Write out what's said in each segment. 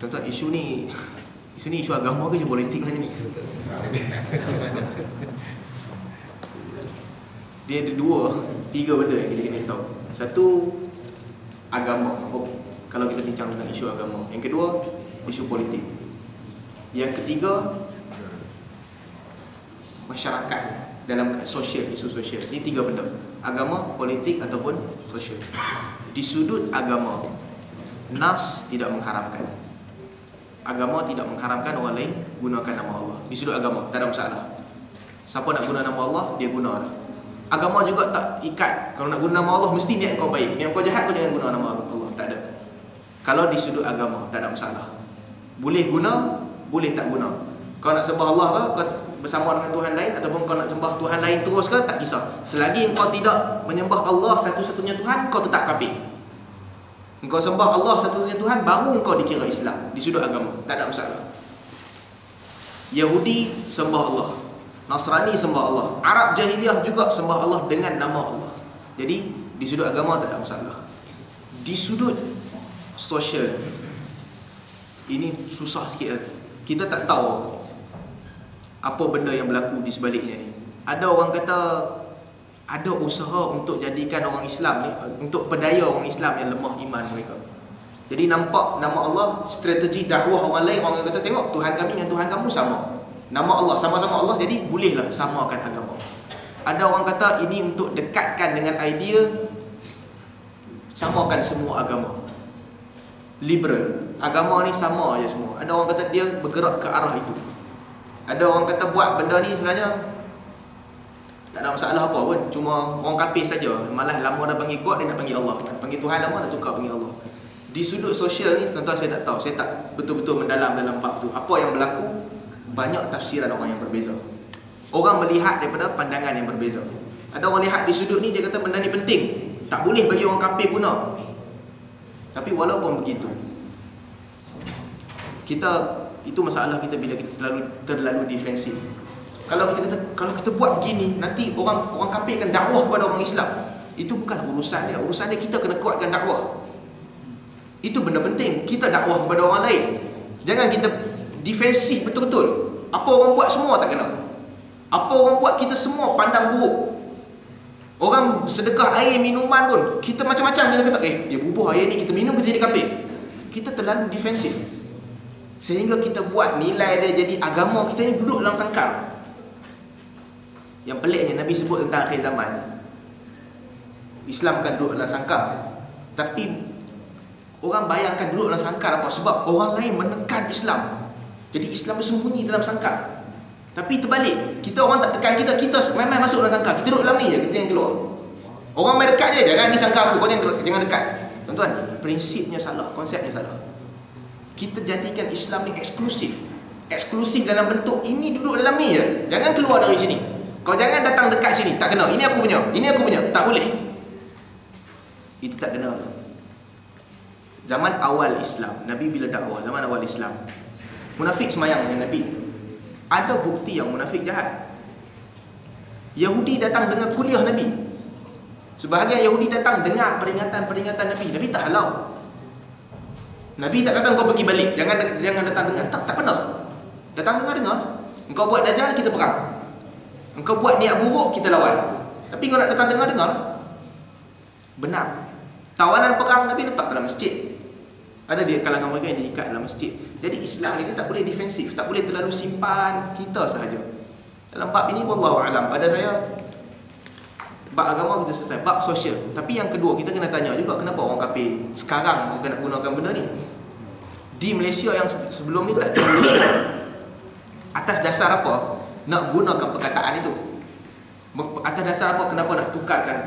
Tuan-tuan, isu ni isu ni isu agama ke isu politik macam ni? Dia ada dua, tiga benda yang kita kena tahu. Satu, agama. Oh, kalau kita bincang tentang isu agama. Yang kedua, isu politik. Yang ketiga, masyarakat dalam sosial, isu sosial. Ini tiga benda. Agama, politik ataupun sosial. Di sudut agama, Nas tidak mengharamkan. Agama tidak mengharamkan orang lain gunakan nama Allah. Di sudut agama, tak ada masalah. Siapa nak guna nama Allah, dia guna lah. Agama juga tak ikat. Kalau nak guna nama Allah, mesti niat kau baik. Niat kau jahat, kau jangan guna nama Allah. Tak ada. Kalau di sudut agama, tak ada masalah. Boleh guna, boleh tak guna. Kau nak sembah Allah ke, kau bersama dengan Tuhan lain ataupun kau nak sembah Tuhan lain terus ke, tak kisah. Selagi kau tidak menyembah Allah satu-satunya Tuhan, kau tetap kafir. Engkau sembah Allah satu-satunya Tuhan, baru engkau dikira Islam di sudut agama. Tak ada masalah. Yahudi sembah Allah. Nasrani sembah Allah. Arab jahiliah juga sembah Allah dengan nama Allah. Jadi di sudut agama tak ada masalah. Di sudut sosial ini susah sikit lah. Kita tak tahu apa benda yang berlaku di sebaliknya ni. Ada orang kata ada usaha untuk jadikan orang Islam ni untuk pedaya orang Islam yang lemah iman mereka. Jadi nampak nama Allah strategi dakwah orang lain orang kata tengok Tuhan kami dengan Tuhan kamu sama. Nama Allah sama-sama Allah jadi bolehlah samakan agama. Ada orang kata ini untuk dekatkan dengan idea samakan semua agama. Liberal. Agama ni sama aja semua. Ada orang kata dia bergerak ke arah itu. Ada orang kata buat benda ni sebenarnya tak ada masalah apa pun. Cuma orang kapis saja. Malah lama dah panggil God Dia nak panggil Allah. Panggil Tuhan lama Dah tukar panggil Allah. Di sudut sosial ni Tuan-tuan saya tak tahu. Saya tak betul-betul mendalam dalam bab tu. Apa yang berlaku? Banyak tafsiran orang yang berbeza. Orang melihat daripada pandangan yang berbeza. Ada orang lihat di sudut ni Dia kata benda ni penting. Tak boleh bagi orang kapis guna. Tapi walaupun begitu Kita Itu masalah kita bila kita terlalu terlalu defensif kalau kita kata kalau kita buat begini nanti orang orang kafir akan dakwah kepada orang Islam. Itu bukan urusan dia. Urusan dia kita kena kuatkan dakwah. Itu benda penting. Kita dakwah kepada orang lain. Jangan kita defensif betul-betul. Apa orang buat semua tak kena. Apa orang buat kita semua pandang buruk. Orang sedekah air minuman pun kita macam-macam kita kata eh dia bubuh air ni kita minum kita jadi kafir. Kita terlalu defensif. Sehingga kita buat nilai dia jadi agama kita ni duduk dalam sangkar. Yang peliknya Nabi sebut tentang akhir zaman. Islam kan duduk dalam sangkar. Tapi Orang bayangkan duduk dalam sangkar apa? Sebab orang lain menekan Islam. Jadi Islam bersembunyi dalam sangkar. Tapi terbalik Kita orang tak tekan kita Kita main-main masuk dalam sangkar. Kita duduk dalam ni je Kita yang keluar. Orang main dekat je Jangan ni sangkar aku Kau jangan, jangan dekat. Tuan-tuan Prinsipnya salah Konsepnya salah. Kita jadikan Islam ni eksklusif. Eksklusif dalam bentuk Ini duduk dalam ni je. Jangan keluar dari sini kau jangan datang dekat sini, tak kena. Ini aku punya, ini aku punya, tak boleh. Itu tak kena. Zaman awal Islam, Nabi bila dakwah, zaman awal Islam. Munafik semayang dengan Nabi. Ada bukti yang munafik jahat. Yahudi datang dengan kuliah Nabi. Sebahagian Yahudi datang dengar peringatan-peringatan Nabi. Nabi tak halau. Nabi tak kata kau pergi balik, jangan jangan datang dengar. Tak tak pernah. Datang dengar-dengar. Engkau buat dajal, kita perang. Engkau buat niat buruk, kita lawan. Tapi kau nak datang dengar-dengar. Benar. Tawanan perang Nabi letak dalam masjid. Ada dia kalangan mereka yang diikat dalam masjid. Jadi Islam ini tak boleh defensif. Tak boleh terlalu simpan kita sahaja. Dalam bab ini, Wallahu alam pada saya, bab agama kita selesai. Bab sosial. Tapi yang kedua, kita kena tanya juga kenapa orang kafir sekarang mereka nak gunakan benda ni. Di Malaysia yang sebelum ni tak ada Atas dasar apa? Nak gunakan perkataan itu. Atas dasar apa? Kenapa nak tukarkan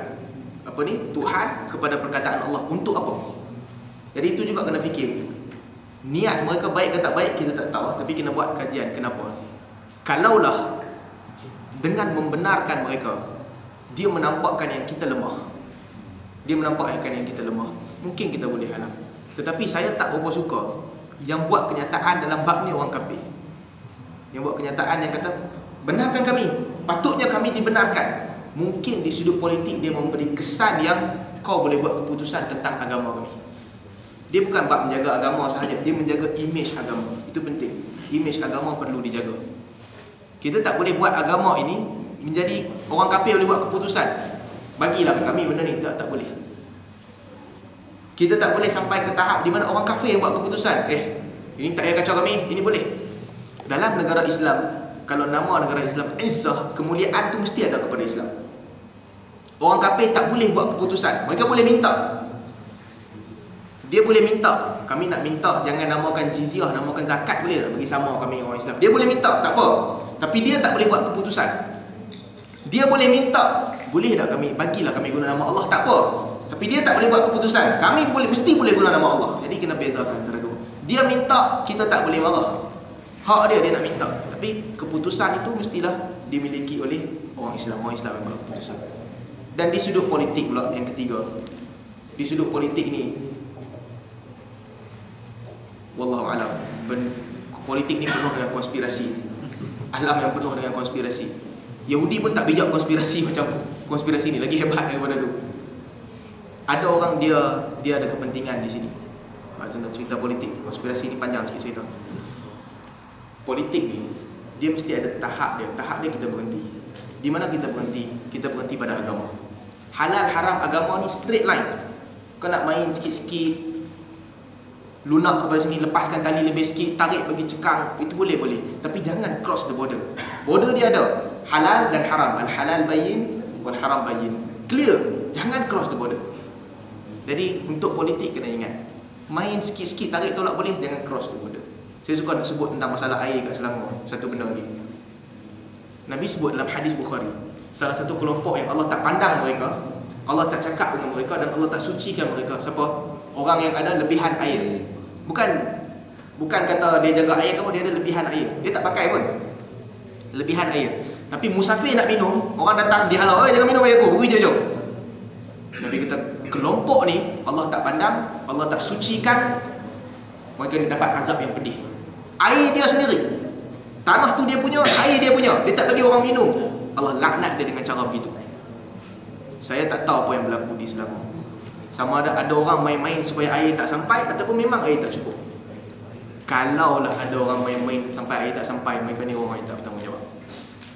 apa ni? Tuhan kepada perkataan Allah? Untuk apa? Jadi itu juga kena fikir. Niat mereka baik ke tak baik kita tak tahu. Tapi kena buat kajian kenapa. Kalaulah dengan membenarkan mereka dia menampakkan yang kita lemah. Dia menampakkan yang kita lemah. Mungkin kita boleh halang. Tetapi saya tak berapa suka yang buat kenyataan dalam bab ni orang kafir. Yang buat kenyataan yang kata benarkan kami patutnya kami dibenarkan mungkin di sudut politik dia memberi kesan yang kau boleh buat keputusan tentang agama kami Dia bukan bab menjaga agama sahaja, dia menjaga imej agama. Itu penting. Imej agama perlu dijaga. Kita tak boleh buat agama ini menjadi orang kafir boleh buat keputusan. Bagilah kami benda ni, tak tak boleh. Kita tak boleh sampai ke tahap di mana orang kafir yang buat keputusan. Eh, ini tak payah kacau kami, ini boleh. Dalam negara Islam, kalau nama negara Islam Izzah, kemuliaan tu mesti ada kepada Islam. Orang kafir tak boleh buat keputusan. Mereka boleh minta. Dia boleh minta, kami nak minta jangan namakan jizyah, namakan zakat boleh tak bagi sama kami orang Islam. Dia boleh minta, tak apa. Tapi dia tak boleh buat keputusan. Dia boleh minta, boleh tak kami bagilah kami guna nama Allah, tak apa. Tapi dia tak boleh buat keputusan. Kami boleh mesti boleh guna nama Allah. Jadi kena bezakan antara dua. Dia minta, kita tak boleh marah. Hak dia dia nak minta. Tapi keputusan itu mestilah dimiliki oleh orang Islam, orang Islam buat keputusan. Dan di sudut politik pula yang ketiga. Di sudut politik ni Wallahu alam. Ben, politik ni penuh dengan konspirasi. Alam yang penuh dengan konspirasi. Yahudi pun tak bijak konspirasi macam konspirasi ni lagi hebat daripada tu. Ada orang dia dia ada kepentingan di sini. Contoh cerita politik, konspirasi ni panjang sikit cerita. Politik ni dia mesti ada tahap dia. Tahap dia kita berhenti. Di mana kita berhenti? Kita berhenti pada agama. Halal haram agama ni straight line. Kau nak main sikit-sikit lunak kepada sini lepaskan tali lebih sikit tarik bagi cekang itu boleh boleh tapi jangan cross the border border dia ada halal dan haram al halal bayin wal haram bayin clear jangan cross the border jadi untuk politik kena ingat main sikit-sikit tarik tolak boleh jangan cross the border saya suka nak sebut tentang masalah air kat Selangor satu benda lagi. Nabi sebut dalam hadis Bukhari salah satu kelompok yang Allah tak pandang mereka Allah tak cakap dengan mereka dan Allah tak sucikan mereka. Siapa? Orang yang ada lebihan air. Bukan bukan kata dia jaga air kamu dia ada lebihan air. Dia tak pakai pun. Lebihan air. Tapi musafir nak minum orang datang dihalau eh jangan minum air aku pergi jauh Nabi kata kelompok ni Allah tak pandang Allah tak sucikan mereka ni dapat azab yang pedih air dia sendiri tanah tu dia punya air dia punya dia tak bagi orang minum Allah laknat dia dengan cara begitu saya tak tahu apa yang berlaku di Selangor sama ada ada orang main-main supaya air tak sampai ataupun memang air tak cukup. Kalaulah ada orang main-main sampai air tak sampai, mereka ni orang yang tak bertanggungjawab.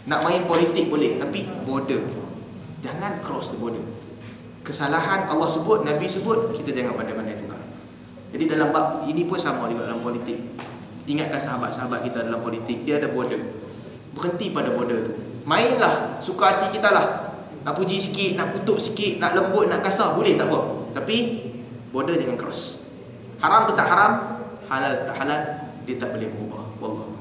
Nak main politik boleh, tapi border. Jangan cross the border. Kesalahan Allah sebut, Nabi sebut, kita jangan pandai-pandai tukar. Jadi dalam bab ini pun sama juga dalam politik. Ingatkan sahabat-sahabat kita dalam politik, dia ada border. Berhenti pada border tu. Mainlah, suka hati kita lah. Nak puji sikit, nak kutuk sikit, nak lembut, nak kasar, boleh tak apa. Tapi border jangan cross. Haram ke tak haram, halal tak halal, dia tak boleh berubah. Wallah.